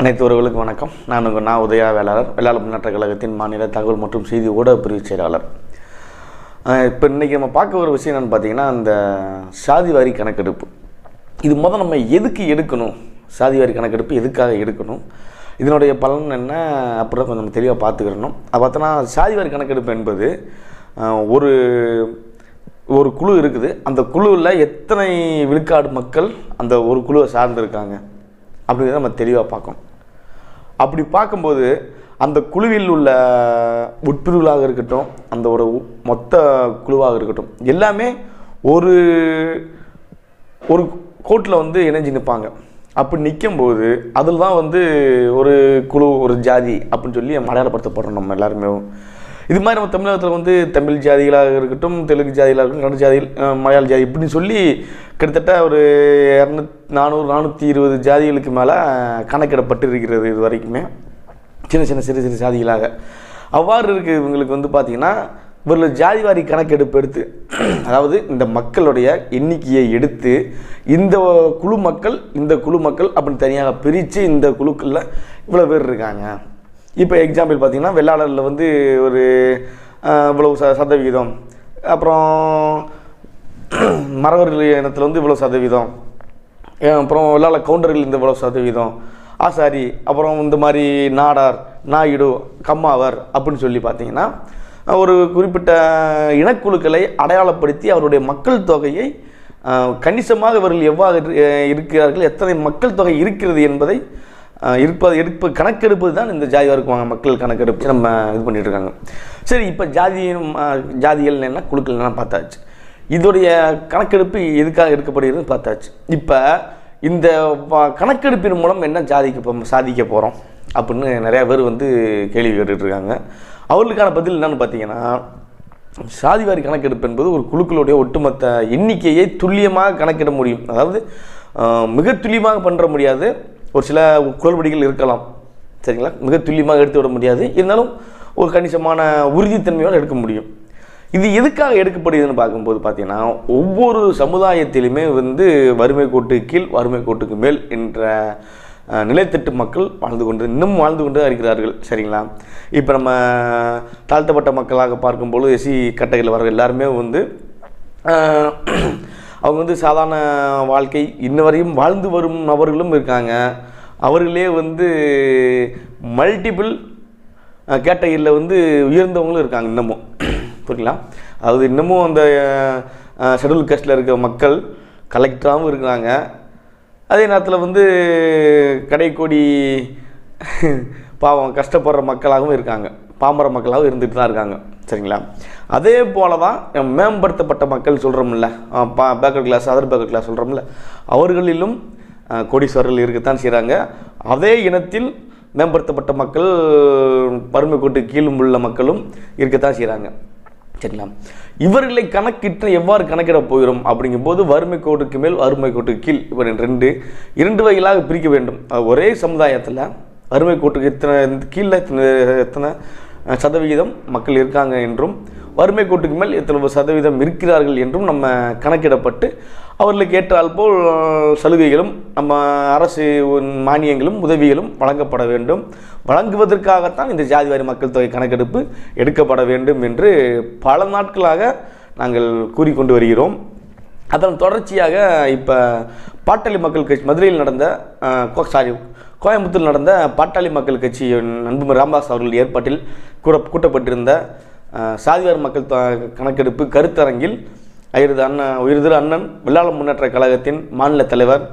அனைத்து உறவுகளுக்கும் வணக்கம். நான் உங்கள் நான் உதயா வேளாளர். வேளாளர் முன்னேற்ற கழகத்தின் மாநில தகவல் மற்றும் செய்தி ஊடக பிரிவு செயலாளர் இப்போ இன்றைக்கி நம்ம பார்க்க ஒரு விஷயம் என்னென்னு பார்த்தீங்கன்னா அந்த சாதி வாரி கணக்கெடுப்பு. இது முதல் நம்ம எதுக்கு எடுக்கணும்? சாதி வாரி கணக்கெடுப்பு எதுக்காக எடுக்கணும்? இதனுடைய பலன் என்ன? அப்புறம் கொஞ்சம் நம்ம தெளிவாக பார்த்துக்கிறணும். அது பார்த்தோன்னா சாதி வாரி கணக்கெடுப்பு என்பது ஒரு ஒரு குழு இருக்குது. அந்த குழுவில் எத்தனை விழுக்காடு மக்கள் அந்த ஒரு குழுவை சார்ந்து இருக்காங்க அப்படிங்கிறத நம்ம தெளிவாக பார்க்கணும். அப்படி பார்க்கும்போது அந்த குழுவில் உள்ள உட்பிரிவுகளாக இருக்கட்டும் அந்த ஒரு மொத்த குழுவாக இருக்கட்டும் எல்லாமே ஒரு ஒரு கோட்டில் வந்து இணைஞ்சு நிற்பாங்க. அப்படி நிற்கும்போது அதில் தான் வந்து ஒரு குழு ஒரு ஜாதி அப்படின்னு சொல்லி மலையாளப்படுத்தப்படுறோம் நம்ம எல்லாருமே. இது மாதிரி நம்ம தமிழகத்தில் வந்து தமிழ் ஜாதிகளாக இருக்கட்டும் தெலுங்கு ஜாதிகளாக இருக்கட்டும் கன்னட ஜாதி மலையாள ஜாதி இப்படின்னு சொல்லி கிட்டத்தட்ட ஒரு இரநூத் நானூறு நானூற்றி இருபது ஜாதிகளுக்கு மேலே கணக்கிடப்பட்டு இருக்கிறது இது வரைக்குமே. சின்ன சின்ன சிறு சிறு ஜாதிகளாக. அவ்வாறு இருக்கு இவங்களுக்கு வந்து பார்த்திங்கன்னா ஒரு ஜாதிவாரி கணக்கெடுப்பு எடுத்து அதாவது இந்த மக்களுடைய எண்ணிக்கையை எடுத்து இந்த குழு மக்கள் இந்த குழு மக்கள் அப்படின்னு தனியாக பிரித்து இந்த குழுக்களில் இவ்வளோ பேர் இருக்காங்க. இப்போ எக்ஸாம்பிள் பார்த்தீங்கன்னா வெள்ளாளரில் வந்து ஒரு இவ்வளவு ச சதவிகிதம். அப்புறம் மறவர்கள் இனத்தில் வந்து இவ்வளோ சதவீதம் அப்புறம் வெள்ளாள கவுண்டர்கள் இந்த இவ்வளோ சதவீதம் ஆசாரி அப்புறம் இந்த மாதிரி நாடார் நாயுடு கம்மாவர் அப்படின்னு சொல்லி பார்த்தீங்கன்னா ஒரு குறிப்பிட்ட இனக்குழுக்களை அடையாளப்படுத்தி அவருடைய மக்கள் தொகையை கணிசமாக இவர்கள் எவ்வாறு இருக்கிறார்கள் எத்தனை மக்கள் தொகை இருக்கிறது என்பதை இருப்பது எடுப்பு கணக்கெடுப்பது தான் இந்த ஜாதி இருக்குவாங்க மக்கள் கணக்கெடுப்பு நம்ம இது பண்ணிட்டு இருக்காங்க சரி இப்போ ஜாதியும் ஜாதிகள் என்ன குழுக்கள் என்ன பார்த்தாச்சு. இதோடைய கணக்கெடுப்பு எதுக்காக எடுக்கப்படுகிறது பார்த்தாச்சு. இப்போ இந்த கணக்கெடுப்பின் மூலம் என்ன ஜாதிக்க சாதிக்க போகிறோம் அப்படின்னு நிறையா பேர் வந்து கேள்வி கேட்டுட்ருக்காங்க. அவர்களுக்கான பதில் என்னன்னு பார்த்தீங்கன்னா சாதிவாரி கணக்கெடுப்பு என்பது ஒரு குழுக்களுடைய ஒட்டுமொத்த எண்ணிக்கையை துல்லியமாக கணக்கிட முடியும். அதாவது மிக துல்லியமாக பண்ணுற முடியாது. ஒரு சில குளறுபடிகள் இருக்கலாம். சரிங்களா? மிக துல்லியமாக எடுத்து விட முடியாது. இருந்தாலும் ஒரு கணிசமான உறுதித்தன்மையோடு எடுக்க முடியும். இது எதுக்காக எடுக்கப்படுதுன்னு பார்க்கும்போது பார்த்தீங்கன்னா ஒவ்வொரு சமுதாயத்திலுமே வந்து வறுமை கோட்டு கீழ் வறுமை கோட்டுக்கு மேல் என்ற நிலைத்தட்டு மக்கள் வாழ்ந்து கொண்டு இன்னும் வாழ்ந்து கொண்டு தான் இருக்கிறார்கள். சரிங்களா? இப்போ நம்ம தாழ்த்தப்பட்ட மக்களாக பார்க்கும்போது எஸ்சி கட்டையில் வர எல்லாருமே வந்து அவங்க வந்து சாதாரண வாழ்க்கை இன்ன வரையும் வாழ்ந்து வரும் நபர்களும் இருக்காங்க. அவர்களே வந்து மல்டிபிள் கேட்டகரியில் வந்து உயர்ந்தவங்களும் இருக்காங்க இன்னமும். புரியுங்களா அதாவது இன்னமும் அந்த ஷெடியூல் காஸ்டில் இருக்க மக்கள் கலெக்டராகவும் இருக்கிறாங்க. அதே நேரத்தில் வந்து கடைக்கோடி பாவம் கஷ்டப்படுற மக்களாகவும் இருக்காங்க. பாமர மக்களாகவும் இருந்துட்டு தான் இருக்காங்க. சரிங்களா? அதே போல தான் மேம்படுத்தப்பட்ட மக்கள் சொல்கிறோம்ல பா backward class other backward class சொல்கிறோம்ல அவர்களிலும் கோடீஸ்வரர்கள் இருக்கத்தான் செய்கிறாங்க அதே இனத்தில் மேம்படுத்தப்பட்ட மக்கள் வறுமை கோட்டு கீழும் உள்ள மக்களும் இருக்கத்தான் செய்கிறாங்க சரிங்களா? இவர்களை கணக்கிட்டு எவ்வாறு கணக்கிட போகிறோம் அப்படிங்கும்போது வறுமை கோட்டுக்கு மேல் வறுமை கோட்டுக்கு கீழ் இவர் ரெண்டு இரண்டு வகைகளாக பிரிக்க வேண்டும். ஒரே சமுதாயத்தில் வறுமை கோட்டுக்கு இத்தனை கீழே இத்தனை எத்தனை சதவிகிதம் மக்கள் இருக்காங்க என்றும் வறுமை கோட்டுக்கு மேல் இத்தனை சதவீதம் இருக்கிறார்கள் என்றும் நம்ம கணக்கிடப்பட்டு அவர்களுக்கு ஏற்றால் போல் சலுகைகளும் நம்ம அரசு மானியங்களும் உதவிகளும் வழங்கப்பட வேண்டும். வழங்குவதற்காகத்தான் இந்த ஜாதிவாரி மக்கள் தொகை கணக்கெடுப்பு எடுக்கப்பட வேண்டும் என்று பல நாட்களாக நாங்கள் கூறிக்கொண்டு வருகிறோம். அதன் தொடர்ச்சியாக இப்போ பாட்டாளி மக்கள் கட்சி மதுரையில் நடந்த சாரி கோயம்புத்தூர் நடந்த பாட்டாளி மக்கள் கட்சி நண்பு ராமதாஸ் அவர்கள் ஏற்பாட்டில் கூட கூட்டப்பட்டிருந்த சாதிவார் மக்கள் த கணக்கெடுப்பு கருத்தரங்கில் ஐயரு அண்ணன் உயிர்திரு அண்ணன் வெள்ளாள முன்னேற்ற கழகத்தின் மாநில தலைவர்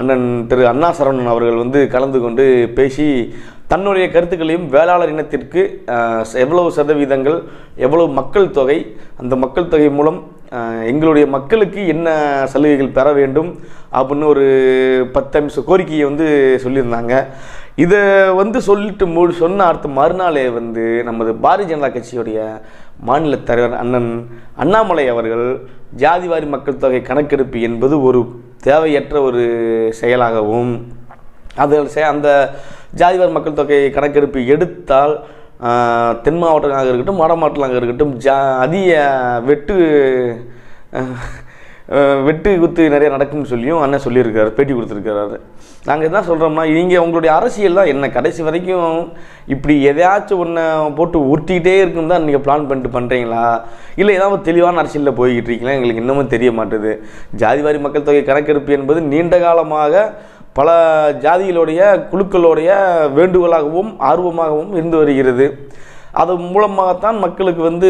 அண்ணன் திரு அண்ணா சரவணன் அவர்கள் வந்து கலந்து கொண்டு பேசி தன்னுடைய கருத்துக்களையும் வேளாளர் இனத்திற்கு எவ்வளவு சதவீதங்கள் எவ்வளவு மக்கள் தொகை அந்த மக்கள் தொகை மூலம் எங்களுடைய மக்களுக்கு என்ன சலுகைகள் பெற வேண்டும் அப்படின்னு ஒரு பத்து அம்ச கோரிக்கையை வந்து சொல்லியிருந்தாங்க. இதை வந்து சொல்லிட்டு மு சொன்ன அடுத்த மறுநாளே வந்து நமது பாரதிய ஜனதா கட்சியுடைய மாநில தலைவர் அண்ணன் அண்ணாமலை அவர்கள் ஜாதிவாரி மக்கள் தொகை கணக்கெடுப்பு என்பது ஒரு தேவையற்ற ஒரு செயலாகவும் அது செ- அந்த ஜாதிவாரி மக்கள் தொகை கணக்கெடுப்பு எடுத்தால் தென் மாவட்டங்களாக இருக்கட்டும் வட மாவட்டங்களாக இருக்கட்டும் ஜா அதிக வெட்டு வெட்டு குத்து நிறைய நடக்கும்னு சொல்லியும் அண்ணன் சொல்லியிருக்காரு பேட்டி கொடுத்துருக்காரு நாங்கள் என்ன சொல்கிறோம்னா நீங்கள் உங்களுடைய அரசியல் தான். என்ன கடைசி வரைக்கும் இப்படி எதையாச்சும் ஒன்றை போட்டு உருட்டிக்கிட்டே இருக்கும் தான் நீங்கள் பிளான் பண்ணிட்டு பண்ணுறீங்களா இல்லை ஏதாவது தெளிவான அரசியலில் போய்கிட்டு இருக்கீங்களா? எங்களுக்கு இன்னமும் தெரிய மாட்டுது. ஜாதிவாரி மக்கள் தொகை கணக்கெடுப்பு என்பது நீண்ட காலமாக பல ஜாதிகளுடைய குழுக்களுடைய வேண்டுகோளாகவும் ஆர்வமாகவும் இருந்து வருகிறது. அது மூலமாகத்தான் மக்களுக்கு வந்து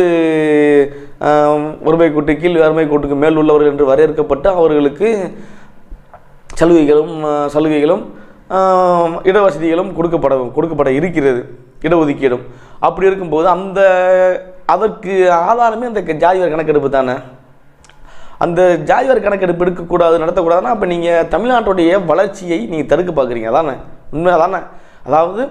ஆஹ், ஒருமை கூட்டு கீழ் வறுமை கூட்டுக்கு மேல் உள்ளவர்கள் என்று வரையறுக்கப்பட்டு அவர்களுக்கு சலுகைகளும் சலுகைகளும் இடவசதிகளும் கொடுக்கப்பட கொடுக்கப்பட இருக்கிறது இடஒதுக்கீடும். அப்படி இருக்கும்போது அந்த அதற்கு ஆதாரமே அந்த ஜாதிவாரி கணக்கெடுப்பு தானே? அந்த ஜாதிவாரி கணக்கெடுப்பு எடுக்கக்கூடாது நடத்தக்கூடாதுன்னா அப்போ நீங்கள் தமிழ்நாட்டுடைய வளர்ச்சியை நீங்கள் தடுக்க பார்க்குறீங்க. அதானே? உண்மையாக தானே அதாவது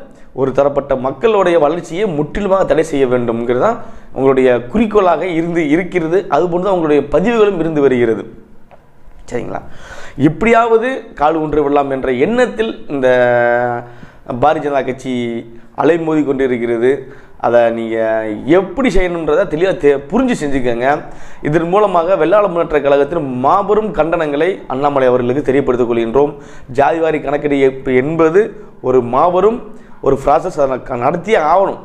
ஒரு தரப்பட்ட மக்களுடைய வளர்ச்சியை முற்றிலுமாக தடை செய்ய வேண்டும்ங்கிறது தான் உங்களுடைய குறிக்கோளாக இருந்து இருக்கிறது. அதுபோன்று தான் உங்களுடைய பதிவுகளும் இருந்து வருகிறது. சரிங்களா? எப்படியாவது கால் ஊன்று விடலாம் என்ற எண்ணத்தில் இந்த பாரதிய ஜனதா கட்சி அலைமோதி கொண்டு இருக்கிறது அதை நீங்கள் எப்படி செய்யணுன்றதை தெளிவாக தெ புரிஞ்சு செஞ்சுக்கோங்க. இதன் மூலமாக வெள்ளாள முன்னேற்ற கழகத்தின் மாபெரும் கண்டனங்களை அண்ணாமலை அவர்களுக்கு தெரியப்படுத்திக் கொள்கின்றோம். ஜாதிவாரி கணக்கெடுப்பு என்பது ஒரு மாபெரும் ஒரு ப்ராசஸ் அதை நடத்தியே ஆகணும்.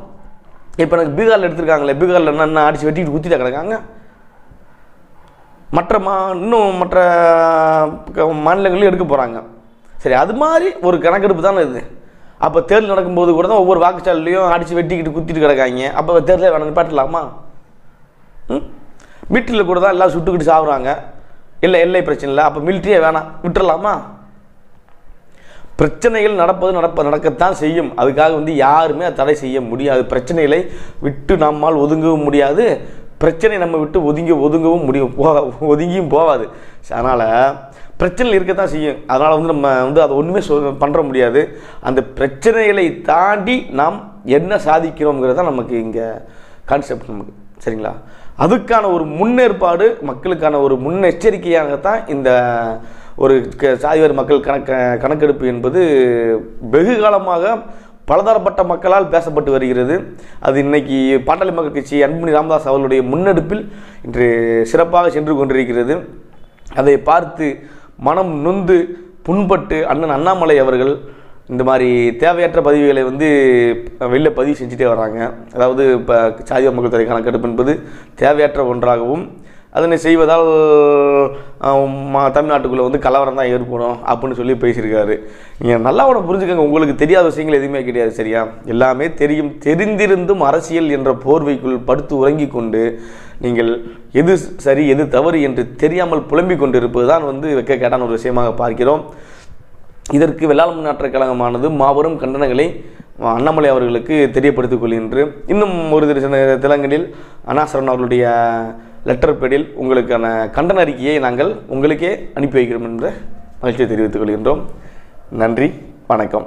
இப்போ எனக்கு பீகாரில் எடுத்திருக்காங்களே பீகாரில் என்ன அடித்து வெட்டிட்டு குத்திட்டு கிடக்காங்க? மற்ற மா இன்னும் மற்ற மாநிலங்களையும் எடுக்க போகிறாங்க சரி அது மாதிரி ஒரு கணக்கெடுப்பு தானே இது? அப்போ தேர்தல் நடக்கும்போது கூட தான் ஒவ்வொரு வாக்குச்சாலையும் அடித்து வெட்டிக்கிட்டு குத்திட்டு கிடக்காங்க. அப்போ தேர்தலை வேணாம் நிப்பாட்டலாமா? ம்? மிலிட்ரியில் கூட தான் எல்லாம் சுட்டுக்கிட்டு சாகுறாங்க இல்லை எல்லை பிரச்சனை இல்லை. அப்போ மிலிட்ரியே வேணாம். விட்டுறலாமா? பிரச்சனைகள் நடப்பது நடப்ப நடக்கத்தான் செய்யும். அதுக்காக வந்து யாருமே தடை செய்ய முடியாது. பிரச்சனைகளை விட்டு நம்மால் ஒதுங்கவும் முடியாது. பிரச்சனை நம்ம விட்டு ஒதுங்கி ஒதுங்கவும் முடியும். போக ஒதுங்கியும் போகாது அதனால் பிரச்சனை இருக்கத்தான் செய்யும். அதனால் வந்து நம்ம வந்து அதை ஒன்றுமே சொல் பண்ணுற முடியாது. அந்த பிரச்சனைகளை தாண்டி நாம் என்ன சாதிக்கிறோங்கிறது தான் நமக்கு இங்கே கான்செப்ட் நமக்கு. சரிங்களா? அதுக்கான ஒரு முன்னேற்பாடு மக்களுக்கான ஒரு முன்னெச்சரிக்கையாகத்தான் இந்த ஒரு க- சாதிவாரி மக்கள் கணக்க கணக்கெடுப்பு என்பது வெகு காலமாக பலதரப்பட்ட மக்களால் பேசப்பட்டு வருகிறது. அது இன்னைக்கு பாட்டாளி மக்கள் கட்சி அன்புமணி ராமதாஸ் அவர்களுடைய முன்னெடுப்பில் இன்று சிறப்பாக சென்று கொண்டிருக்கிறது. அதை பார்த்து மனம் நொந்து புண்பட்டு அண்ணன் அண்ணாமலை அவர்கள் இந்த மாதிரி தேவையற்ற பதிவுகளை வந்து வெளில பதிவு செஞ்சுட்டே வராங்க. அதாவது இப்போ சாதிய மக்கள் தொகை கணக்கெடுப்பு என்பது தேவையற்ற ஒன்றாகவும் அதனை செய்வதால் தமிழ்நாட்டுக்குள்ளே வந்து கலவரம் தான் ஏற்படும் அப்படின்னு சொல்லி பேசியிருக்காரு. நீங்கள் நல்லா உன புரிஞ்சுக்கோங்க. உங்களுக்கு தெரியாத விஷயங்கள் எதுவுமே கிடையாது சரியா? எல்லாமே தெரியும் தெரிந்திருந்தும் அரசியல் என்ற போர்வைக்குள் படுத்து உறங்கி கொண்டு நீங்கள் எது சரி எது தவறு என்று தெரியாமல் புலம்பிக் கொண்டிருப்பது தான் வந்து வெட்கக்கேட்டான ஒரு விஷயமாக பார்க்கிறோம். இதற்கு வெள்ளாள முன்னேற்ற கழகமானது மாபெரும் கண்டனங்களை அண்ணாமலை அவர்களுக்கு தெரியப்படுத்திக் கொள்கின்ற இன்னும் ஒரு திரு சில திலங்களில் அனாசரன் அவர்களுடைய லெட்டர் பேடில் உங்களுக்கான கண்டன அறிக்கையை நாங்கள் உங்களுக்கே அனுப்பி வைக்கிறோம் என்ற மகிழ்ச்சியை தெரிவித்துக் கொள்கின்றோம். நன்றி வணக்கம்.